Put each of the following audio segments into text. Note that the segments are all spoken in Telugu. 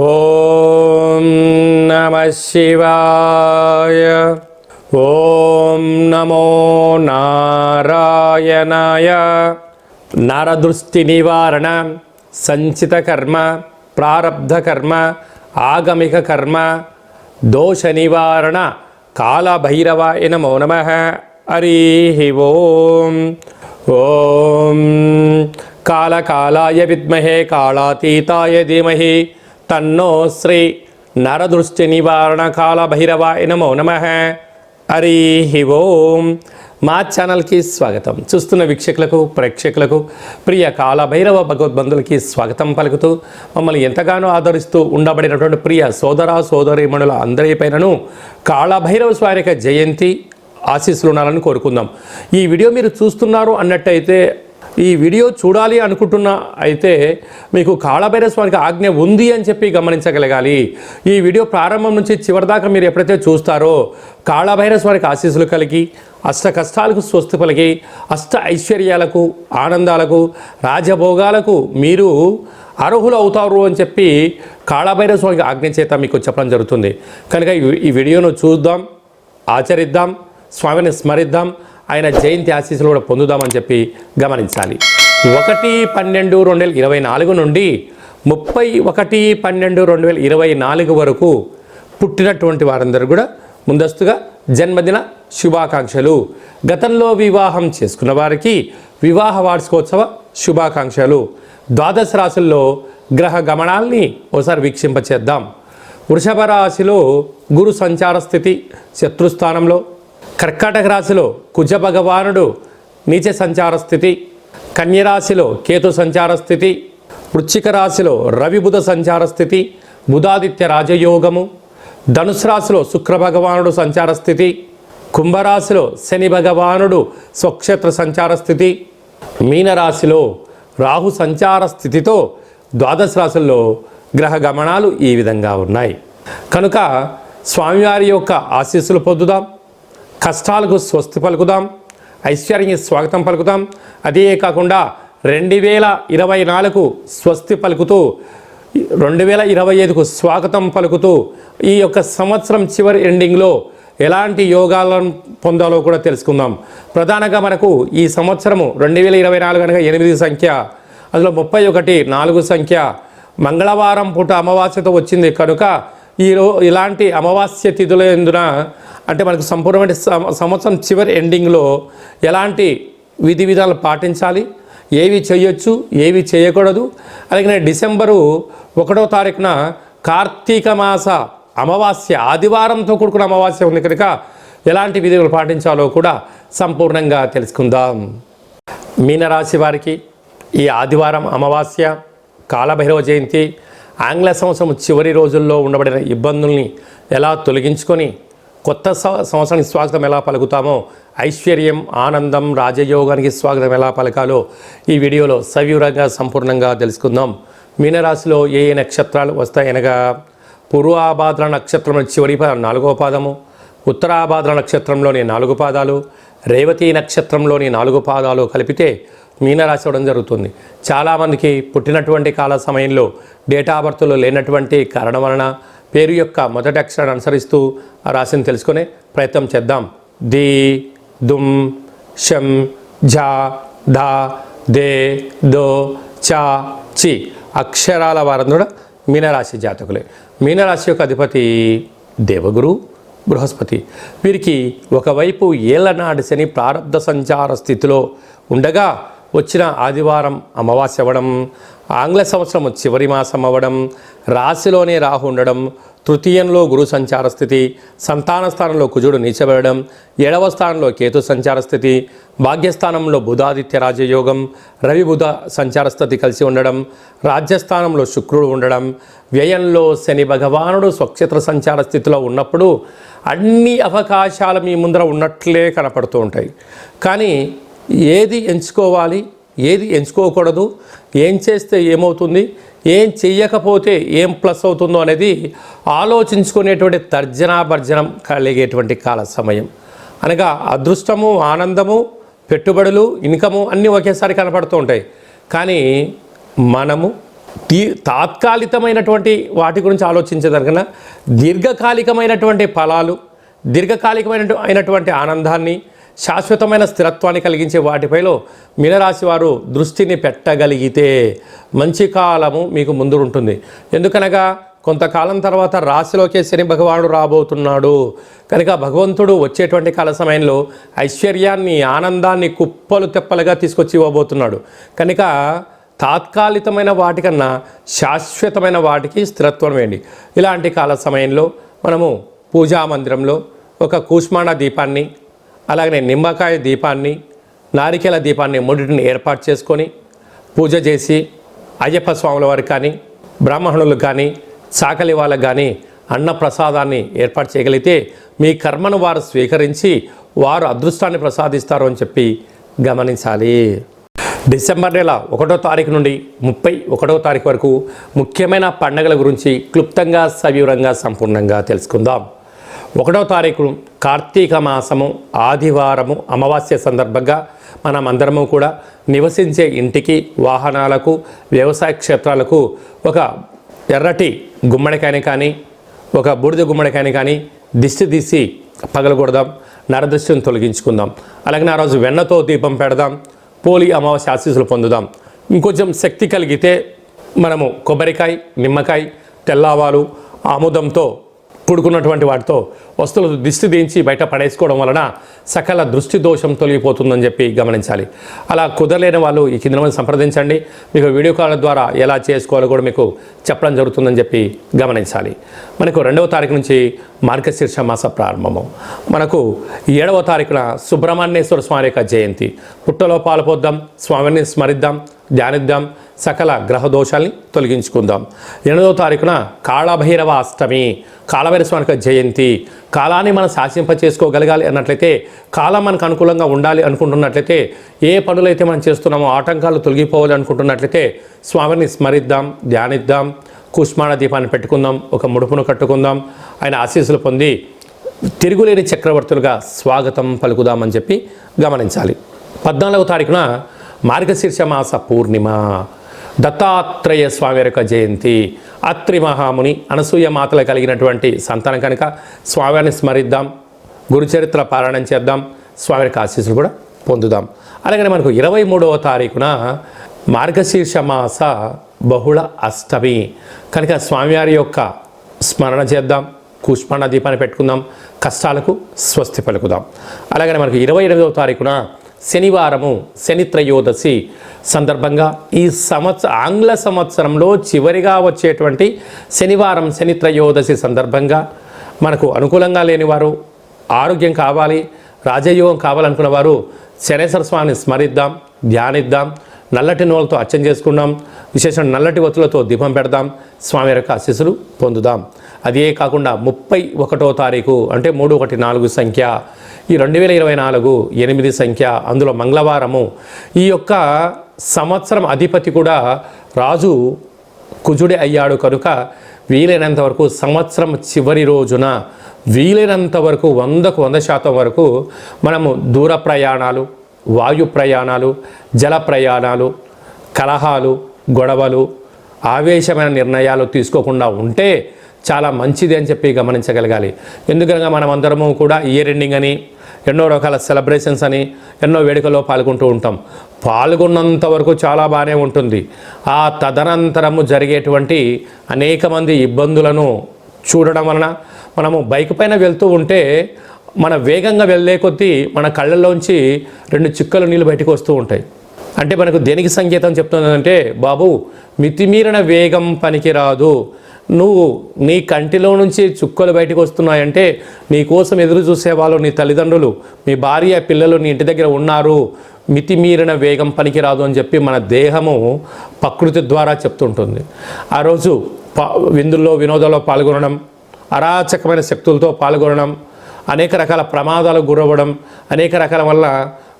ఓం నమ శివాయ. ఓం నమో నారాయణాయ. నరదృష్టి నివారణ సంచిత కర్మ ప్రారబ్ధ కర్మ ఆగమిక కర్మ దోష నివారణ కాళభైరవాయ నమో నమ. హరి ఓం. ఓం. కాళకాళాయ విద్మహే కాళాతీతాయ ధీమహి. తన్నో శ్రీ నరదృష్టి నివారణ కాళభైరవాయ నమో నమ హరి ఓం మా ఛానల్కి స్వాగతం. చూస్తున్న వీక్షకులకు ప్రేక్షకులకు ప్రియ కాలభైరవ భగవద్బంధులకి స్వాగతం పలుకుతూ మమ్మల్ని ఎంతగానో ఆదరిస్తూ ఉండబడినటువంటి ప్రియ సోదర సోదరీమణుల అందరి పైనను కాళభైరవ స్వారిక జయంతి ఆశీస్సులు ఉండాలని కోరుకుందాం. ఈ వీడియో మీరు చూస్తున్నారు అన్నట్టయితే ఈ వీడియో చూడాలి అనుకుంటున్న అయితే మీకు కాళభైరవ స్వామికి ఆజ్ఞ ఉంది అని చెప్పి గమనించగలగాలి. ఈ వీడియో ప్రారంభం నుంచి చివరి దాకా మీరు ఎప్పుడైతే చూస్తారో కాళభైరవ స్వామికి ఆశీస్సులు కలిగి అష్ట కష్టాలకు స్వస్తి పలికి అష్ట ఐశ్వర్యాలకు ఆనందాలకు రాజభోగాలకు మీరు అర్హులు అవుతారు అని చెప్పి కాళభైరవ స్వామికి ఆజ్ఞ చేత మీకు చెప్పడం జరుగుతుంది. కనుక ఈ వీడియోను చూద్దాం ఆచరిద్దాం స్వామిని స్మరిద్దాం ఆయన జయంతి ఆశీస్సులు కూడా పొందుదామని చెప్పి గమనించాలి. ఒకటి పన్నెండు రెండు వేల ఇరవై నాలుగు నుండి ముప్పై ఒకటి పన్నెండు రెండు వేల ఇరవై నాలుగు వరకు పుట్టినటువంటి వారందరూ కూడా ముందస్తుగా జన్మదిన శుభాకాంక్షలు. గతంలో వివాహం చేసుకున్న వారికి వివాహ వార్షికోత్సవ శుభాకాంక్షలు. ద్వాదశ రాశుల్లో గ్రహ గమనాల్ని ఒకసారి వీక్షింపచేద్దాం. వృషభ రాశిలో గురు సంచార స్థితి శత్రుస్థానంలో కర్కాటక రాశిలో కుజ భగవానుడు నీచ సంచార స్థితి కన్యరాశిలో కేతు సంచార స్థితి వృశ్చిక రాశిలో రవిబుధ సంచార స్థితి బుధాదిత్య రాజయోగము ధనుసు రాశిలో శుక్ర భగవానుడు సంచార స్థితి కుంభరాశిలో శని భగవానుడు స్వక్షేత్ర సంచార స్థితి మీనరాశిలో రాహు సంచార స్థితితో ద్వాదశ రాశుల్లో గ్రహ గమనాలు ఈ విధంగా ఉన్నాయి. కనుక స్వామివారి యొక్క ఆశీస్సులు పొందుదాం. కష్టాలకు స్వస్తి పలుకుదాం. ఐశ్వర్యానికి స్వాగతం పలుకుదాం. అదే కాకుండా రెండు వేల ఇరవై నాలుగు స్వస్తి పలుకుతూ రెండు వేల ఇరవై ఐదుకు స్వాగతం పలుకుతూ ఈ యొక్క సంవత్సరం చివరి ఎండింగ్లో ఎలాంటి యోగాలను పొందాలో కూడా తెలుసుకుందాం. ప్రధానంగా మనకు ఈ సంవత్సరము రెండు వేల ఇరవై నాలుగు అనగా ఎనిమిది సంఖ్య అందులో ముప్పై ఒకటి నాలుగు సంఖ్య. మంగళవారం పూట అమావాస్యతో వచ్చింది కనుక ఈరో ఇలాంటి అమావాస్య తిథుల ఎందున అంటే మనకు సంపూర్ణమైన సంవత్సరం చివరి ఎండింగ్లో ఎలాంటి విధి విధాలు పాటించాలి? ఏవి చేయొచ్చు? ఏవి చేయకూడదు? అలాగే డిసెంబరు ఒకటో తారీఖున కార్తీక మాస అమావాస్య ఆదివారంతో కూడుకున్న అమావాస్య ఉంది కనుక ఎలాంటి విధులు పాటించాలో కూడా సంపూర్ణంగా తెలుసుకుందాం. మీనరాశి వారికి ఈ ఆదివారం అమావాస్య కాలభైరవ జయంతి ఆంగ్ల సంవత్సరం చివరి రోజుల్లో ఉండబడిన ఇబ్బందుల్ని ఎలా తొలగించుకొని కొత్త సంవత్సరానికి స్వాగతం ఎలా పలుకుతామో ఐశ్వర్యం ఆనందం రాజయోగానికి స్వాగతం ఎలా పలకాలో ఈ వీడియోలో సవివరంగా సంపూర్ణంగా తెలుసుకుందాం. మీనరాశిలో ఏ ఏ నక్షత్రాలు వస్తాయనగా పూర్వాభాద్ర నక్షత్రం చివరి నాలుగో పాదము ఉత్తరాభాద్ర నక్షత్రంలోని నాలుగు పాదాలు రేవతి నక్షత్రంలోని నాలుగు పాదాలు కలిపితే మీనరాశి అవ్వడం జరుగుతుంది. చాలామందికి పుట్టినటువంటి కాల సమయంలో డేటా ఆఫ్ బర్త్లో లేనటువంటి కారణం వలన పేరు యొక్క మొదటి అక్షరాన్ని అనుసరిస్తూ ఆ రాశిని తెలుసుకునే ప్రయత్నం చేద్దాం. ది దుమ్ షం ఝా ధా దే దో చా చి అక్షరాల వారందరూ కూడా మీనరాశి జాతకులే. మీనరాశి యొక్క అధిపతి దేవగురు బృహస్పతి. వీరికి ఒకవైపు ఏళ్ళనాటి శని ప్రారంధ సంచార స్థితిలో ఉండగా వచ్చిన ఆదివారం అమావాస్య అవ్వడం ఆంగ్ల సంవత్సరం చివరి మాసం అవ్వడం రాశిలోనే రాహు ఉండడం తృతీయంలో గురు సంచార స్థితి సంతాన స్థానంలో కుజుడు నీచబడడం ఏడవ స్థానంలో కేతు సంచార స్థితి భాగ్యస్థానంలో బుధాదిత్య రాజయోగం రవి బుధ సంచార స్థితి కలిసి ఉండడం రాజ్యస్థానంలో శుక్రుడు ఉండడం వ్యయంలో శని భగవానుడు స్వక్షేత్ర సంచార స్థితిలో ఉన్నప్పుడు అన్ని అవకాశాలు మీ ముందర ఉన్నట్లే కనపడుతూ ఉంటాయి. కానీ ఏది ఎంచుకోవాలి ఏది ఎంచుకోకూడదు ఏం చేస్తే ఏమవుతుంది ఏం చెయ్యకపోతే ఏం ప్లస్ అవుతుందో అనేది ఆలోచించుకునేటువంటి తర్జనాభర్జనం కలిగేటువంటి కాల సమయం. అనగా అదృష్టము ఆనందము పెట్టుబడులు ఇన్కము అన్నీ ఒకేసారి కనపడుతూ ఉంటాయి. కానీ మనము తీ తాత్కాలికమైనటువంటి వాటి గురించి ఆలోచించేదానికన్నా దీర్ఘకాలికమైనటువంటి ఫలాలు దీర్ఘకాలికమైన అయినటువంటి ఆనందాన్ని శాశ్వతమైన స్థిరత్వాన్ని కలిగించే వాటిపైలో మీనరాశి వారు దృష్టిని పెట్టగలిగితే మంచి కాలము మీకు ముందు ఉంటుంది ఎందుకనగా కొంతకాలం తర్వాత రాశిలోకే శని భగవానుడు రాబోతున్నాడు. కనుక భగవంతుడు వచ్చేటువంటి కాల సమయంలో ఐశ్వర్యాన్ని ఆనందాన్ని కుప్పలు తెప్పలుగా తీసుకొచ్చి ఇవ్వబోతున్నాడు. కనుక తాత్కాలికమైన వాటికన్నా శాశ్వతమైన వాటికి స్థిరత్వం వేయండి. ఇలాంటి కాల సమయంలో మనము పూజా మందిరంలో ఒక కూష్మాణ దీపాన్ని అలాగనే నిమ్మకాయ దీపాన్ని నారికేల దీపాన్ని మూడింటిని ఏర్పాటు చేసుకొని పూజ చేసి అయ్యప్ప స్వాముల వారికి కానీ బ్రాహ్మణులకు కానీ చాకలి వాళ్ళకు కానీ అన్న ప్రసాదాన్ని ఏర్పాటు చేయగలిగితే మీ కర్మను వారు స్వీకరించి వారు అదృష్టాన్ని ప్రసాదిస్తారు అని చెప్పి గమనించాలి. డిసెంబర్ నెల ఒకటో తారీఖు నుండి ముప్పై ఒకటో తారీఖు వరకు ముఖ్యమైన పండుగల గురించి క్లుప్తంగా సవివరంగా సంపూర్ణంగా తెలుసుకుందాం. ఒకటో తారీఖు కార్తీక మాసము ఆదివారము అమావాస్య సందర్భంగా మనం అందరము కూడా నివసించే ఇంటికి వాహనాలకు వ్యవసాయ క్షేత్రాలకు ఒక ఎర్రటి గుమ్మడికాయని కానీ ఒక బూడిద గుమ్మడికాయని కానీ దిష్టి తీసి పగలగొడదాం నరదృష్టిని తొలగించుకుందాం. అలాగే ఆ రోజు వెన్నతో దీపం పెడదాం పోలి అమావాస్య ఆశీస్సులు పొందుదాం. ఇంకొంచెం శక్తి కలిగితే మనము కొబ్బరికాయ నిమ్మకాయ తెల్లావాలు ఆముదంతో కూడుకున్నటువంటి వాటితో వస్తువులు దిష్టి దించి బయట పడేసుకోవడం వలన సకల దృష్టి దోషం తొలగిపోతుందని చెప్పి గమనించాలి. అలా కుదరలేని వాళ్ళు ఈ కింద మంది సంప్రదించండి. మీకు వీడియో కాల్ ద్వారా ఎలా చేసుకోవాలో కూడా మీకు చెప్పడం జరుగుతుందని చెప్పి గమనించాలి. మనకు రెండవ తారీఖు నుంచి మార్గశీర్ష మాస ప్రారంభము. మనకు ఏడవ తారీఖున సుబ్రహ్మణ్యేశ్వర స్వామి యొక్క జయంతి. పుట్టలో పాల్పొద్దాం స్వామిని స్మరిద్దాం ధ్యానిద్దాం. సకల గ్రహదోషాల్ని తొలగించుకుందాం. ఎనిమిదవ తారీఖున కాళభైరవ అష్టమి కాళభైరవ జయంతి. కాలాన్ని మనం శాసింప చేసుకోగలగాలి అన్నట్లయితే కాలం మనకు అనుకూలంగా ఉండాలి అనుకుంటున్నట్లయితే ఏ పనులైతే మనం చేస్తున్నామో ఆటంకాలు తొలగిపోవాలి అనుకుంటున్నట్లయితే స్వామిని స్మరిద్దాం ధ్యానిద్దాం. కుష్మాణ దీపాన్ని పెట్టుకుందాం ఒక ముడుపును కట్టుకుందాం. ఆయన ఆశీస్సులు పొంది తిరుగులేని చక్రవర్తులుగా స్వాగతం పలుకుదామని చెప్పి గమనించాలి. పద్నాలుగవ తారీఖున మార్గశీర్ష మాస పూర్ణిమ దత్తాత్రేయ స్వామి యొక్క జయంతి అత్రి మహాముని అనసూయ మాతలు కలిగినటువంటి సంతానం కనుక స్వామిని స్మరిద్దాం గురుచరిత్ర పారాయణం చేద్దాం స్వామి యొక్క ఆశీస్సులు కూడా పొందుదాం. అలాగనే మనకు ఇరవై మూడవ తారీఖున మార్గశీర్ష మాస బహుళ అష్టమి. కనుక స్వామివారి యొక్క స్మరణ చేద్దాం కూష్మాండ దీపాన్ని పెట్టుకుందాం కష్టాలకు స్వస్తి పలుకుదాం. అలాగనే మనకు ఇరవై ఎనిమిదవ తారీఖున శనివారము శని త్రయోదశి సందర్భంగా ఈ సంవత్సర ఆంగ్ల సంవత్సరంలో చివరిగా వచ్చేటువంటి శనివారం శని త్రయోదశి సందర్భంగా మనకు అనుకూలంగా లేనివారు ఆరోగ్యం కావాలి రాజయోగం కావాలనుకున్న వారు శనేశ్వర స్వామిని స్మరిద్దాం ధ్యానిద్దాం నల్లటి నూలతో అచ్చం చేసుకుందాం విశేషం నల్లటి ఒత్తులతో దీపం పెడదాం. స్వామి యొక్క ఆశీస్సులు పొందుదాం. అదే కాకుండా ముప్పై ఒకటో తారీఖు అంటే మూడు ఒకటి నాలుగు సంఖ్య ఈ రెండు వేల ఇరవై నాలుగు ఎనిమిది సంఖ్య అందులో మంగళవారము. ఈ యొక్క సంవత్సరం అధిపతి కూడా రాజు కుజుడి అయ్యాడు కనుక వీలైనంత వరకు సంవత్సరం చివరి రోజున వీలైనంత వరకు వందకు వంద శాతం వరకు మనము దూర ప్రయాణాలు వాయు ప్రయాణాలు జల ప్రయాణాలు కలహాలు గొడవలు ఆవేశమైన నిర్ణయాలు తీసుకోకుండా ఉంటే చాలా మంచిది అని చెప్పి గమనించగలగాలి. ఎందుకనగా మనం అందరము కూడా ఇయర్ ఎండింగ్ అని ఎన్నో రకాల సెలబ్రేషన్స్ అని ఎన్నో వేడుకల్లో పాల్గొంటూ ఉంటాం. పాల్గొన్నంత వరకు చాలా బాగానే ఉంటుంది. ఆ తదనంతరము జరిగేటువంటి అనేక మంది ఇబ్బందులను చూడడం వలన మనము బైక్ పైన వెళ్తూ ఉంటే మన వేగంగా వెళ్ళే కొద్దీ మన కళ్ళల్లోంచి రెండు చిక్కలు నీళ్ళు బయటకు వస్తూ ఉంటాయి. అంటే మనకు దేనికి సంకేతం చెప్తుందంటే బాబు మితిమీరిన వేగం పనికిరాదు. నువ్వు నీ కంటిలో నుంచి చుక్కలు బయటకు వస్తున్నాయంటే నీ కోసం ఎదురు చూసేవాళ్ళు నీ తల్లిదండ్రులు మీ భార్య పిల్లలు నీ ఇంటి దగ్గర ఉన్నారు. మితిమీరిన వేగం పనికిరాదు అని చెప్పి మన దేహము ప్రకృతి ద్వారా చెప్తుంటుంది. ఆ రోజు విందుల్లో వినోదాల్లో పాల్గొనడం అరాచకమైన శక్తులతో పాల్గొనడం అనేక రకాల ప్రమాదాలకు గురవ్వడం అనేక రకాల వల్ల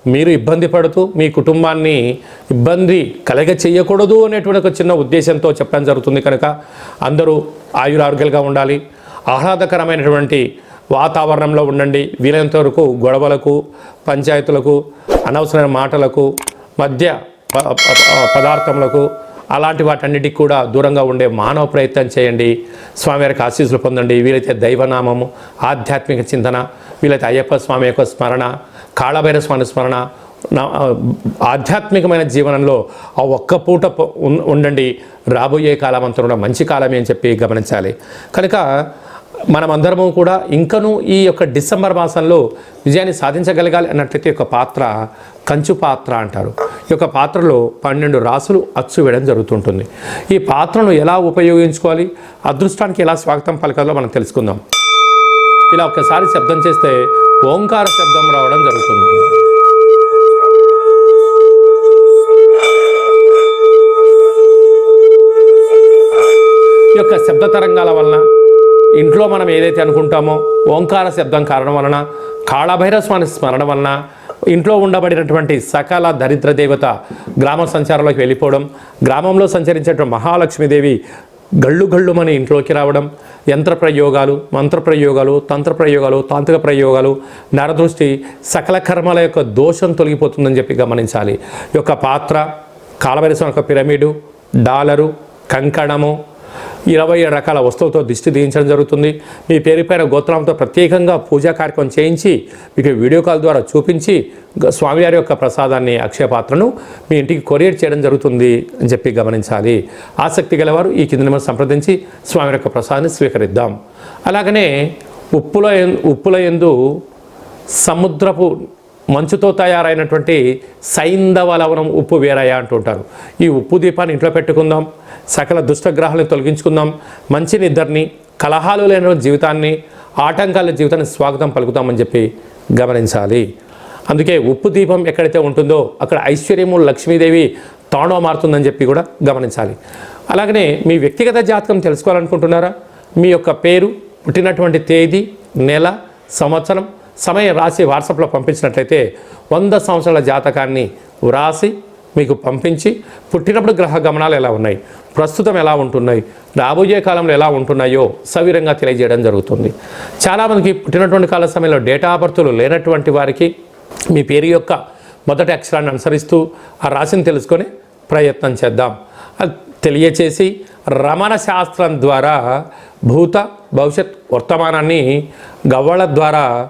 మీరు ఇబ్బంది పడుతూ మీ కుటుంబాన్ని ఇబ్బంది కలగ చేయకూడదు అనేటువంటి ఒక చిన్న ఉద్దేశంతో చెప్పడం జరుగుతుంది కనుక అందరూ ఆయురారోగ్యాలుగా ఉండాలి. ఆహ్లాదకరమైనటువంటి వాతావరణంలో ఉండండి. వీలైనంత వరకు గొడవలకు పంచాయతీలకు అనవసరమైన మాటలకు మధ్య ప- పదార్థములకు అలాంటి వాటన్నిటికి కూడా దూరంగా ఉండే మానవ ప్రయత్నం చేయండి. స్వామివారికి ఆశీస్సులు పొందండి. వీలైతే దైవనామము ఆధ్యాత్మిక చింతన వీలైతే అయ్యప్ప స్వామి యొక్క స్మరణ కాళభైర స్వామి స్మరణ ఆధ్యాత్మికమైన జీవనంలో ఆ ఒక్క పూట ఉండండి. రాబోయే కాలం అంతా కూడా మంచి కాలమే అని చెప్పి గమనించాలి. కనుక మనమందరము కూడా ఇంకనూ ఈ యొక్క డిసెంబర్ మాసంలో విజయాన్ని సాధించగలగాలి అన్నట్లయితే ఒక యొక్క పాత్ర కంచు పాత్ర అంటారు. ఈ యొక్క పాత్రలో పన్నెండు రాసులు అచ్చు వేయడం జరుగుతుంటుంది. ఈ పాత్రను ఎలా ఉపయోగించుకోవాలి? అదృష్టానికి ఎలా స్వాగతం పలకాలో మనం తెలుసుకుందాం. ఇలా ఒక్కసారి శబ్దం చేస్తే ఓంకార శబ్దం రావడం జరుగుతుంది. ఈ యొక్క శబ్ద తరంగాల వలన ఇంట్లో మనం ఏదైతే అనుకుంటామో ఓంకార శబ్దం కారణం వలన కాళభైరవ స్వామి స్మరణ వలన ఇంట్లో ఉండబడినటువంటి సకల దరిద్ర దేవత గ్రామ సంచారంలోకి వెళ్ళిపోవడం గ్రామంలో సంచరించేటువంటి మహాలక్ష్మీదేవి గళ్ళు గళ్ళుమని ఇంట్లోకి రావడం యంత్ర ప్రయోగాలు మంత్ర ప్రయోగాలు తంత్ర ప్రయోగాలు తాంత్రిక ప్రయోగాలు నరదృష్టి సకల కర్మల యొక్క దోషం తొలగిపోతుందని చెప్పి గమనించాలి. ఈ యొక్క పాత్ర కాలవరిసం యొక్క పిరమిడు డాలరు కంకణము ఇరవై ఏడు రకాల వస్తువులతో దిష్టి తీయించడం జరుగుతుంది. మీ పేరుపైన గోత్రంతో ప్రత్యేకంగా పూజా కార్యక్రమం చేయించి మీకు వీడియో కాల్ ద్వారా చూపించి స్వామివారి యొక్క ప్రసాదాన్ని అక్షయపాత్రను మీ ఇంటికి కొరియర్ చేయడం జరుగుతుంది అని చెప్పి గమనించాలి. ఆసక్తి గలవారు ఈ కింద నెంబర్ సంప్రదించి స్వామి యొక్క ప్రసాదాన్ని స్వీకరిద్దాం. అలాగనే ఉప్పుల ఉప్పుల ఎందు సముద్రపు మంచుతో తయారైనటువంటి సైంధవ లవణం ఉప్పు వేరయ్య అంటుంటారు ఈ ఉప్పు దీపాన్ని ఇంట్లో పెట్టుకుందాం. సకల దుష్టగ్రహాలను తొలగించుకుందాం. మంచి నిద్రని కలహాలు లేని జీవితాన్ని ఆటంకాల జీవితాన్ని స్వాగతం పలుకుతామని చెప్పి గమనించాలి. అందుకే ఉప్పు దీపం ఎక్కడైతే ఉంటుందో అక్కడ ఐశ్వర్యము లక్ష్మీదేవి తాండవ మారుతుందని చెప్పి కూడా గమనించాలి. అలాగనే మీ వ్యక్తిగత జాతకం తెలుసుకోవాలనుకుంటున్నారా? మీ యొక్క పేరు పుట్టినటువంటి తేదీ నెల సంవత్సరం సమయం రాసి వాట్సాప్లో పంపించినట్లయితే వంద సంవత్సరాల జాతకాన్ని వ్రాసి మీకు పంపించి పుట్టినప్పుడు గ్రహ గమనాలు ఎలా ఉన్నాయి? ప్రస్తుతం ఎలా ఉంటున్నాయి? రాబోయే కాలంలో ఎలా ఉంటున్నాయో సవిరంగా తెలియజేయడం జరుగుతుంది. చాలామందికి పుట్టినటువంటి కాల సమయంలో డేటా ఆఫ్ లేనటువంటి వారికి మీ పేరు యొక్క మొదటి అక్షరాన్ని అనుసరిస్తూ ఆ రాశిని తెలుసుకొని ప్రయత్నం చేద్దాం. అది తెలియచేసి రమణ శాస్త్రం ద్వారా భూత భవిష్యత్ వర్తమానాన్ని గవ్వల ద్వారా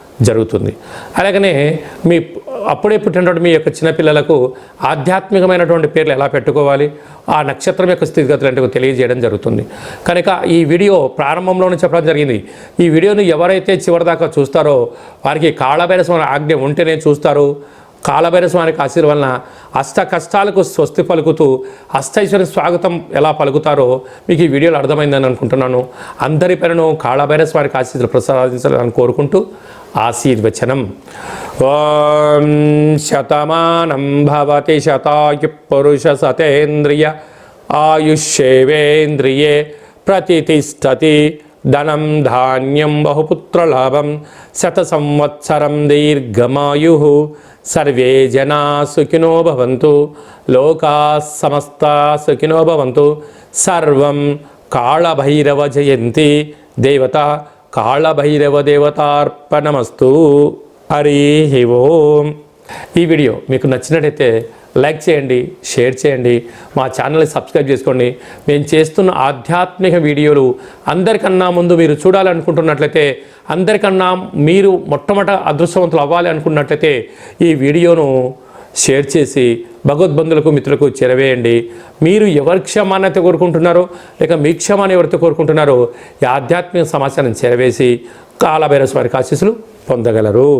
జరుగుతుంది. అలాగనే మీ అప్పుడే పుట్టినటువంటి మీ యొక్క చిన్నపిల్లలకు ఆధ్యాత్మికమైనటువంటి పేర్లు ఎలా పెట్టుకోవాలి? ఆ నక్షత్రం యొక్క స్థితిగతులు అంటే తెలియజేయడం జరుగుతుంది. కనుక ఈ వీడియో ప్రారంభంలోనే చెప్పడం జరిగింది. ఈ వీడియోని ఎవరైతే చివరిదాకా చూస్తారో వారికి కాళభైరస్వామి ఆజ్ఞ ఉంటేనే చూస్తారు. కాళభైరస్వామికి ఆశీర్వలన అష్ట కష్టాలకు స్వస్తి పలుకుతూ అష్టైశ్వర్య స్వాగతం ఎలా పలుకుతారో మీకు ఈ వీడియోలో అర్థమైందని అనుకుంటున్నాను. అందరి పేరును కాళభైరస్వామికి ఆశీస్సులు ప్రసాదించాలని కోరుకుంటూ ఆశీర్వచనం. ఓం శతమానం భవతి శతాయు పురుష సతేంద్రియ ఆయుష్యేవేంద్రియే ప్రతిష్టతి. ధనం ధాన్యం బహుపుత్రలాభం శత సంవత్సరం దీర్ఘమాయు. సర్వే జనా సుఖినో భవంతు లోకా సమస్త సుఖినో భవంతు. సర్వం కాళభైరవ జయంతి. దేవత కాళభైరవ దేవతార్పణమస్తు. హరి ఓం. ఈ వీడియో మీకు నచ్చినట్టయితే లైక్ చేయండి షేర్ చేయండి మా ఛానల్ని సబ్స్క్రైబ్ చేసుకోండి. మేము చేస్తున్న ఆధ్యాత్మిక వీడియోలు అందరికన్నా ముందు మీరు చూడాలనుకుంటున్నట్లయితే అందరికన్నా మీరు మొట్టమొదట అదృష్టవంతులు అవ్వాలి అనుకున్నట్లయితే ఈ వీడియోను షేర్ చేసి భగవద్బంధులకు మిత్రులకు చేరవేయండి. మీరు ఎవరి క్షమాన్యత కోరుకుంటున్నారో లేక మీ క్షమాన్ని ఎవరితో కోరుకుంటున్నారో ఈ ఆధ్యాత్మిక సమాచారం చేరవేసి కాలభైరస్వారికి ఆశీస్సులు పొందగలరు.